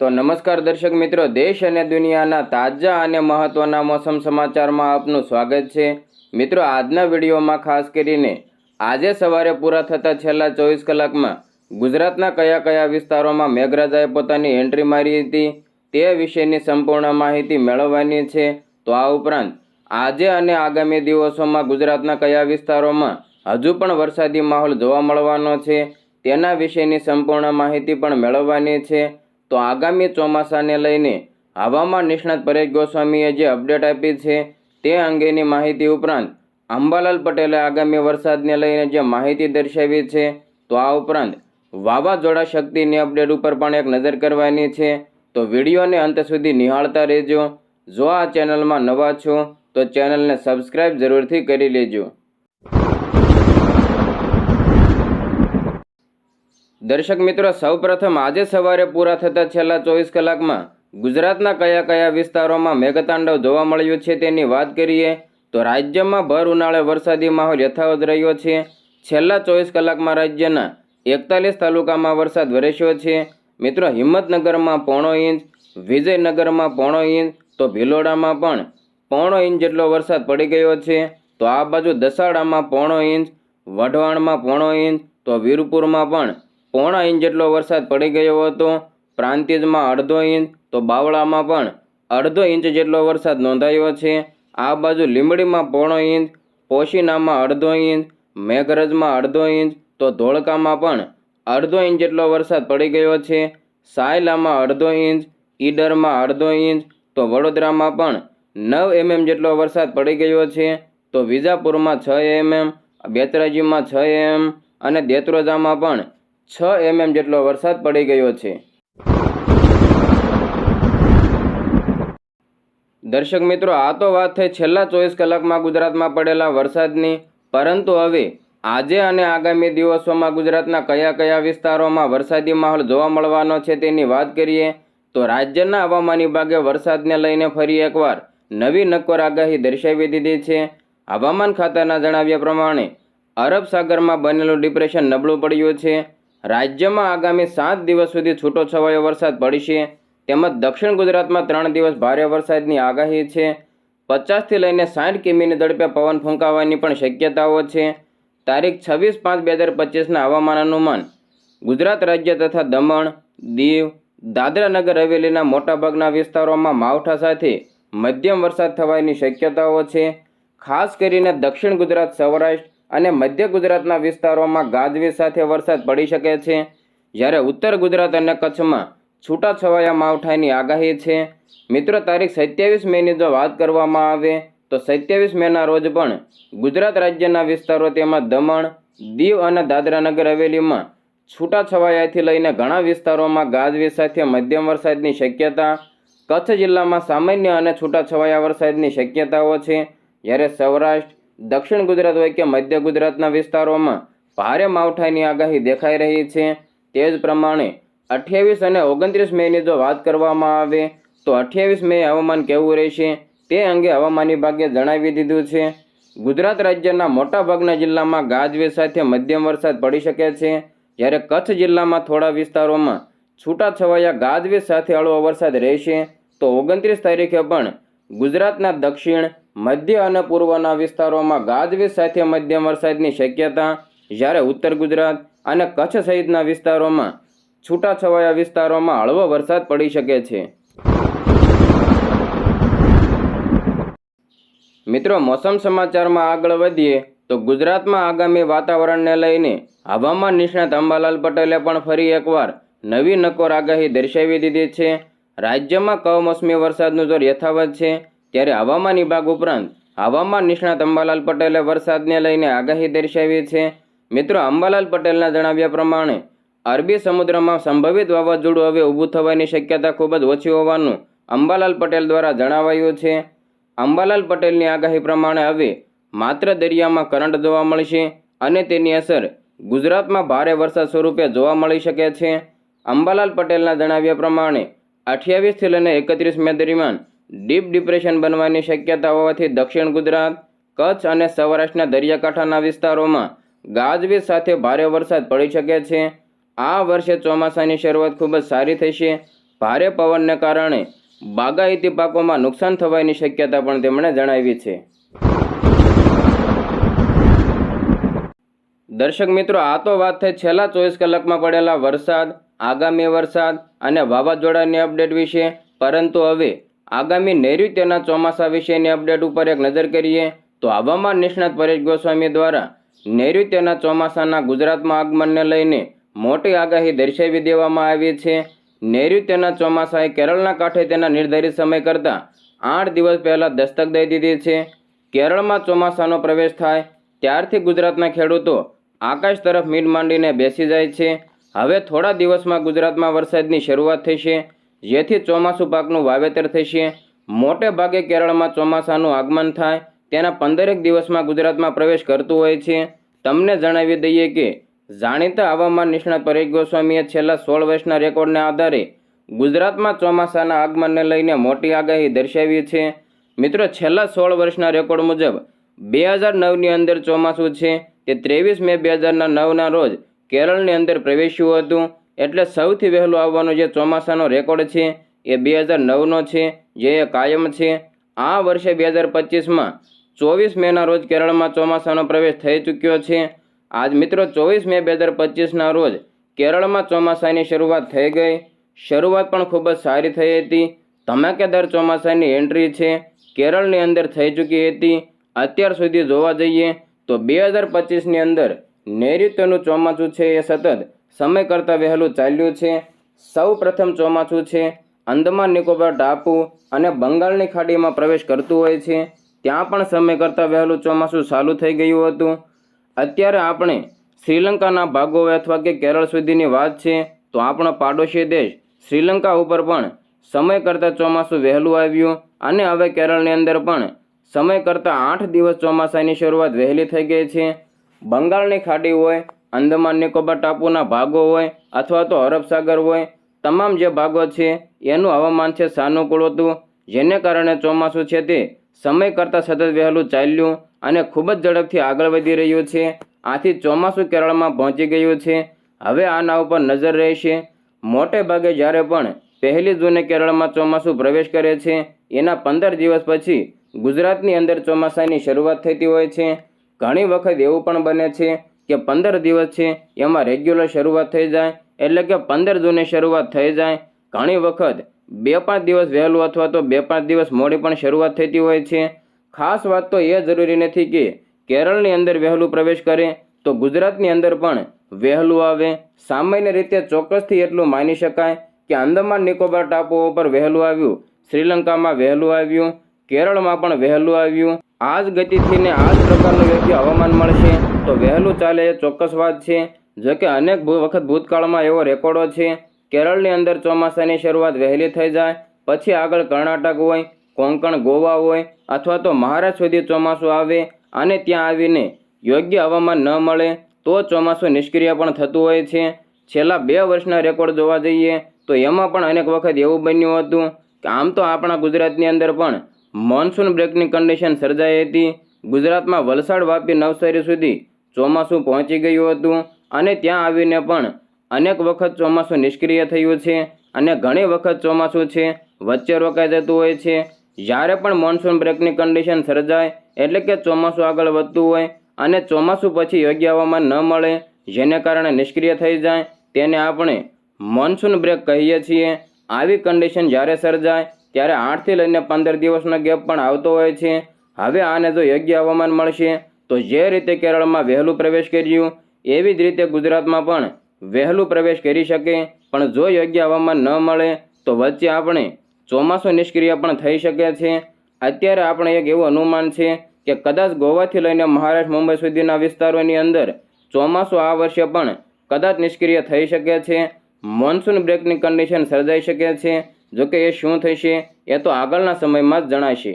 તો નમસ્કાર દર્શક મિત્રો, દેશ અને દુનિયાના તાજા અને મહત્ત્વના મોસમ સમાચારમાં આપનું સ્વાગત છે. મિત્રો, આજના વિડીયોમાં ખાસ કરીને આજે સવારે પૂરા થતા છેલ્લા ચોવીસ કલાકમાં ગુજરાતના કયા કયા વિસ્તારોમાં મેઘરાજાએ પોતાની એન્ટ્રી મારી હતી તે વિશેની સંપૂર્ણ માહિતી મેળવવાની છે. તો આ ઉપરાંત આજે અને આગામી દિવસોમાં ગુજરાતના કયા વિસ્તારોમાં હજુ પણ વરસાદી માહોલ જોવા મળવાનો છે તેના વિશેની સંપૂર્ણ માહિતી પણ મેળવવાની છે. તો આગામી ચોમાસાને લઈને હવામાન નિષ્ણાત પરેશ ગોસ્વામીએ જે અપડેટ આપી છે તે અંગેની માહિતી ઉપરાંત અંબાલાલ પટેલે આગામી વરસાદને લઈને જે માહિતી દર્શાવી છે તો આ ઉપરાંત વાવાઝોડા શક્તિની અપડેટ ઉપર પણ એક નજર કરવાની છે. તો વિડીયોને અંત સુધી નિહાળતા રહેજો. જો આ ચેનલમાં નવા છો તો ચેનલને સબસ્ક્રાઇબ જરૂરથી કરી લેજો. દર્શક મિત્રો, સૌપ્રથમ આજે સવારે પૂરા થતા છેલ્લા ચોવીસ કલાકમાં ગુજરાતના કયા કયા વિસ્તારોમાં મેઘતાંડવ જોવા મળ્યું છે તેની વાત કરીએ તો રાજ્યમાં ભર ઉનાળે વરસાદી માહોલ યથાવત રહ્યો છે. છેલ્લા ચોવીસ કલાકમાં રાજ્યના એકતાલીસ તાલુકામાં વરસાદ વરસ્યો છે. મિત્રો, હિંમતનગરમાં પોણો ઇંચ, વિજયનગરમાં પોણો ઇંચ, તો ભિલોડામાં પણ પોણો ઇંચ જેટલો વરસાદ પડી ગયો છે. તો આ બાજુ દસાડામાં પોણો ઇંચ, વઢવાણમાં પોણો ઇંચ, તો વીરપુરમાં પણ પોણા ઇંચ જેટલો વરસાદ પડી ગયો હતો. પ્રાંતિજમાં અડધો ઇંચ, તો બાવળામાં પણ અડધો ઇંચ જેટલો વરસાદ નોંધાયો છે. આ બાજુ લીંબડીમાં પોણો ઇંચ, પોશીનામાં અડધો ઇંચ, મેઘરજમાં અડધો ઇંચ, તો ધોળકામાં પણ અડધો ઇંચ જેટલો વરસાદ પડી ગયો છે. સાયલામાં અડધો ઇંચ, ઈડરમાં અડધો ઇંચ, તો વડોદરામાં પણ નવ એમએમ જેટલો વરસાદ પડી ગયો છે. તો વિજાપુરમાં છ એમએમ, બેતરાજીમાં છ એમ અને દેત્રોજામાં પણ છ એમએમ જેટલો વરસાદ પડી ગયો છે. દર્શક મિત્રો, આ તો વાત થઈ છેલ્લા ચોવીસ કલાકમાં ગુજરાતમાં પડેલા વરસાદની. પરંતુ હવે, આજે અને આગામી દિવસોમાં ગુજરાતના કયા કયા વિસ્તારોમાં વરસાદી માહોલ જોવા મળવાનો છે તેની વાત કરીએ, તો રાજ્યના હવામાન વિભાગે વરસાદને લઈને ફરી એકવાર નવી નક્કોર આગાહી દર્શાવી દીધી છે. હવામાન ખાતાના જણાવ્યા પ્રમાણે, અરબ સાગરમાં બનેલું ડિપ્રેશન નબળું પડ્યું છે. રાજ્યમાં આગામી સાત દિવસ સુધી છૂટો છવાયો વરસાદ પડશે તેમજ દક્ષિણ ગુજરાતમાં ત્રણ દિવસ ભારે વરસાદની આગાહી છે. પચાસથી લઈને સાઠ કિમીની ઝડપે પવન ફૂંકાવાની પણ શક્યતાઓ છે. તારીખ છવ્વીસ પાંચ બે હજાર પચીસના હવામાન અનુમાન. ગુજરાત રાજ્ય તથા દમણ, દીવ દાદરા નગર હવેલીના મોટાભાગના વિસ્તારોમાં માવઠા સાથે મધ્યમ વરસાદ થવાની શક્યતાઓ છે. ખાસ કરીને દક્ષિણ ગુજરાત સૌરાષ્ટ્ર અને મધ્ય ગુજરાતના વિસ્તારોમાં ગાજવીજ સાથે વરસાદ પડી શકે છે. જ્યારે ઉત્તર ગુજરાત અને કચ્છમાં છૂટાછવાયા માવઠાની આગાહી છે. મિત્રો, તારીખ સત્યાવીસ મેની જો વાત કરવામાં આવે, તો સત્યાવીસ મેના રોજ પણ ગુજરાત રાજ્યના વિસ્તારો તેમાં દમણ, દીવ અને દાદરાનગર હવેલીમાં છૂટાછવાયાથી લઈને ઘણા વિસ્તારોમાં ગાજવીજ સાથે મધ્યમ વરસાદની શક્યતા, કચ્છ જિલ્લામાં સામાન્ય અને છૂટાછવાયા વરસાદની શક્યતાઓ છે. જ્યારે સૌરાષ્ટ્ર દક્ષિણ ગુજરાત હોય કે મધ્ય ગુજરાતના વિસ્તારોમાં ભારે માવઠાની આગાહી દેખાઈ રહી છે. તે જ પ્રમાણે અઠ્યાવીસ અને ઓગણત્રીસ મેની જો વાત કરવામાં આવે, તો અઠ્યાવીસ મે હવામાન કેવું રહેશે તે અંગે હવામાન વિભાગે જણાવી દીધું છે. ગુજરાત રાજ્યના મોટાભાગના જિલ્લામાં ગાજવીજ સાથે મધ્યમ વરસાદ પડી શકે છે. જ્યારે કચ્છ જિલ્લામાં થોડા વિસ્તારોમાં છૂટાછવાયા ગાજવીજ સાથે હળવો વરસાદ રહેશે, તો ઓગણત્રીસ તારીખે પણ ગુજરાતના દક્ષિણ મધ્ય અને પૂર્વના વિસ્તારોમાં ગાજવીજ સાથે મધ્યમ વરસાદની શક્યતા, જ્યારે ઉત્તર ગુજરાત અને કચ્છ સહિતના વિસ્તારોમાં છૂટાછવાયા વિસ્તારોમાં હળવો વરસાદ પડી શકે છે. મિત્રો, મોસમ સમાચારમાં આગળ વધીએ તો ગુજરાતમાં આગામી વાતાવરણને લઈને હવામાન નિષ્ણાત અંબાલાલ પટેલે પણ ફરી એકવાર નવી નકોર આગાહી દર્શાવી દીધી છે. રાજ્યમાં કમોસમી વરસાદનું જોર યથાવત છે. ત્યારે હવામાન વિભાગ ઉપરાંત હવામાન નિષ્ણાત અંબાલાલ પટેલે વરસાદને લઈને આગાહી દર્શાવી છે. મિત્રો, અંબાલાલ પટેલના જણાવ્યા પ્રમાણે, અરબી સમુદ્રમાં સંભવિત વાવાઝોડું હવે ઊભું થવાની શક્યતા ખૂબ જ ઓછી હોવાનું અંબાલાલ પટેલ દ્વારા જણાવાયું છે. અંબાલાલ પટેલની આગાહી પ્રમાણે હવે માત્ર દરિયામાં કરંટ જોવા મળશે અને તેની અસર ગુજરાતમાં ભારે વરસાદ સ્વરૂપે જોવા મળી શકે છે. અંબાલાલ પટેલના જણાવ્યા પ્રમાણે અઠ્યાવીસથી લઈને એકત્રીસ મે દરમિયાન ડીપ ડિપ્રેશન બનવાની શક્યતા હોવાથી દક્ષિણ ગુજરાત, કચ્છ અને સૌરાષ્ટ્રના દરિયાકાંઠાના વિસ્તારોમાં ગાજવીજ સાથે ભારે વરસાદ પડી શકે છે. આ વર્ષે ચોમાસાની શરૂઆત ખૂબ જ સારી થશે. ભારે પવનને કારણે બાગાયતી પાકોમાં નુકસાન થવાની શક્યતા પણ તેમણે જણાવી છે. દર્શક મિત્રો, આ તો વાત થઈ છેલ્લા ચોવીસ કલાકમાં પડેલા વરસાદ, આગામી વરસાદ અને વાવાઝોડાની અપડેટ વિશે. પરંતુ હવે આગામી નૈઋત્યના ચોમાસા વિશેની અપડેટ ઉપર એક નજર કરીએ તો હવામાન નિષ્ણાત પરેશ ગોસ્વામી દ્વારા નૈઋત્યના ચોમાસાના ગુજરાતમાં આગમનને લઈને મોટી આગાહી દર્શાવી દેવામાં આવી છે. નૈઋત્યના ચોમાસાએ કેરળના કાંઠે તેના નિર્ધારિત સમય કરતાં આઠ દિવસ પહેલાં દસ્તક દઈ દીધી છે. કેરળમાં ચોમાસાનો પ્રવેશ થાય ત્યારથી ગુજરાતના ખેડૂતો આકાશ તરફ મીટ માંડીને બેસી જાય છે. હવે થોડા દિવસમાં ગુજરાતમાં વરસાદની શરૂઆત થશે. જેથી ચોમાસું પાકનું વાવેતર થશે. મોટે ભાગે કેરળમાં ચોમાસાનું આગમન થાય, તેના પંદરેક દિવસમાં ગુજરાતમાં પ્રવેશ કરતું હોય છે. તમને જણાવી દઈએ કે, જાણીતા હવામાન નિષ્ણાત પરેશ ગોસ્વામીએ છેલ્લા સોળ વર્ષના રેકોર્ડના આધારે ગુજરાતમાં ચોમાસાના આગમનને લઈને મોટી આગાહી દર્શાવી છે. મિત્રો, છેલ્લા સોળ વર્ષના રેકોર્ડ મુજબ બે હજાર નવની અંદર ચોમાસું છે, તે ત્રેવીસ મે બે હજારના નવના રોજ કેરળની અંદર પ્રવેશ્યું હતું. એટલે સૌથી વહેલું આવવાનો જે ચોમાસાનો રેકોર્ડ છે, એ બે હજાર નવનો છે, જે એ કાયમ છે. આ વર્ષે બે હજાર પચીસમાં ચોવીસ મેના રોજ કેરળમાં ચોમાસાનો પ્રવેશ થઈ ચૂક્યો છે. આજ મિત્રો ચોવીસ મે બે હજાર પચીસના રોજ કેરળમાં ચોમાસાની શરૂઆત થઈ ગઈ. શરૂઆત પણ ખૂબ જ સારી થઈ હતી. ધમાકેદાર ચોમાસાની એન્ટ્રી છે. કેરળની અંદર થઈ ચૂકી હતી. અત્યાર સુધી જોવા જઈએ તો બે હજાર પચીસની અંદર નૈઋત્યનું ચોમાસું છે એ સતત સમય કરતાં વહેલું ચાલ્યું છે. સૌ પ્રથમ ચોમાસું છે. અંદમાન નિકોબાર ટાપુ અને બંગાળની ખાડીમાં પ્રવેશ કરતું હોય છે. ત્યાં પણ સમય કરતાં વહેલું ચોમાસું ચાલુ થઈ ગયું હતું. અત્યારે આપણે શ્રીલંકાના ભાગો અથવા કે કેરળ સુધીની વાત છે, તો આપણો પાડોશી દેશ શ્રીલંકા ઉપર પણ સમય કરતાં ચોમાસું વહેલું આવ્યું અને હવે કેરળની અંદર પણ સમય કરતાં આઠ દિવસ ચોમાસાની શરૂઆત વહેલી થઈ ગઈ છે. બંગાળની ખાડી હોય અંદમાન નિકોબાર ટાપુના ભાગો હોય અથવા તો અરબ સાગર હોય, તમામ જે ભાગો છે, એનું હવામાન છે સાનુકૂળ હતું, જેને કારણે ચોમાસું છે તે સમય કરતાં સતત વહેલું ચાલ્યું અને ખૂબ જ ઝડપથી આગળ વધી રહ્યું છે. આથી ચોમાસું કેરળમાં પહોંચી ગયું છે. હવે આના ઉપર નજર રહેશે. મોટે ભાગે જ્યારે પણ પહેલી જૂને કેરળમાં ચોમાસું પ્રવેશ કરે છે, એના પંદર દિવસ પછી ગુજરાતની અંદર ચોમાસાની શરૂઆત થતી હોય છે. ઘણી વખત એવું પણ બને છે કે પંદર દિવસ છે, એમાં રેગ્યુલર શરૂઆત થઈ જાય, એટલે કે પંદર જૂને શરૂઆત થઈ જાય. ઘણી વખત બે પાંચ દિવસ વહેલું અથવા તો બે પાંચ દિવસ મોડી પણ શરૂઆત થતી હોય છે. ખાસ વાત તો એ જરૂરી નથી કે કેરળની અંદર વહેલું પ્રવેશ કરે, તો ગુજરાતની અંદર પણ વહેલું આવે. સામાન્ય રીતે ચોક્કસથી એટલું માની શકાય કે આંદામાન નિકોબાર ટાપુઓ પર વહેલું આવ્યું, શ્રીલંકામાં વહેલું આવ્યું, કેરળમાં પણ વહેલું આવ્યું. આ જ ગતિથી ને આ જ પ્રકારનું યોગ્ય હવામાન મળશે. તો વહેલું ચાલે એ ચોક્કસ વાત છે. જો કે અનેક વખત ભૂતકાળમાં એવો રેકોર્ડો છે. કેરળની અંદર ચોમાસાની શરૂઆત વહેલી થઈ જાય, પછી આગળ કર્ણાટક હોય, કોંકણ, ગોવા હોય, અથવા તો મહારાષ્ટ્ર સુધી ચોમાસું આવે અને ત્યાં આવીને યોગ્ય હવામાન ન મળે, તો ચોમાસું નિષ્ક્રિય પણ થતું હોય છે. છેલ્લા બે વર્ષના રેકોર્ડ જોવા જઈએ, તો એમાં પણ અનેક વખત એવું બન્યું હતું કે આમ તો આપણા ગુજરાતની અંદર પણ મોન્સૂન બ્રેકની કન્ડિશન સર્જાઈ હતી. ગુજરાતમાં વલસાડ વાપી નવસારી સુધી ચોમાસું પહોંચી ગયું હતું અને ત્યાં આવીને પણ અનેક વખત ચોમાસું નિષ્ક્રિય થયું છે અને ઘણી વખત ચોમાસું છે, વચ્ચે રોકાઈ જતું હોય છે. જ્યારે પણ મોન્સૂન બ્રેકની કન્ડિશન સર્જાય એટલે કે ચોમાસું આગળ વધતું હોય અને ચોમાસું પછી યોગ્ય હવામાન ન મળે, જેને કારણે નિષ્ક્રિય થઈ જાય, તેને આપણે મોન્સૂન બ્રેક કહીએ છીએ. આવી કન્ડિશન જ્યારે સર્જાય ત્યારે આઠથી લઈને પંદર દિવસનો ગેપ પણ આવતો હોય છે. હવે આને જો યોગ્ય હવામાન મળશે, તો જે રીતે કેરળમાં વહેલું પ્રવેશ કર્યું, એવી જ રીતે ગુજરાતમાં પણ વહેલું પ્રવેશ કરી શકે. પણ જો યોગ્ય હવામાન ન મળે, તો વચ્ચે આપણે ચોમાસું નિષ્ક્રિય પણ થઈ શકે છે. અત્યારે આપણે એક એવું અનુમાન છે કે કદાચ ગોવાથી લઈને મહારાષ્ટ્ર, મુંબઈ સુધીના વિસ્તારોની અંદર ચોમાસું આ વર્ષે પણ કદાચ નિષ્ક્રિય થઈ શકે છે. મોન્સૂન બ્રેકની કન્ડિશન સર્જાઈ શકે છે. જોકે એ શું થશે એ તો આગળના સમયમાં જ જણાશે.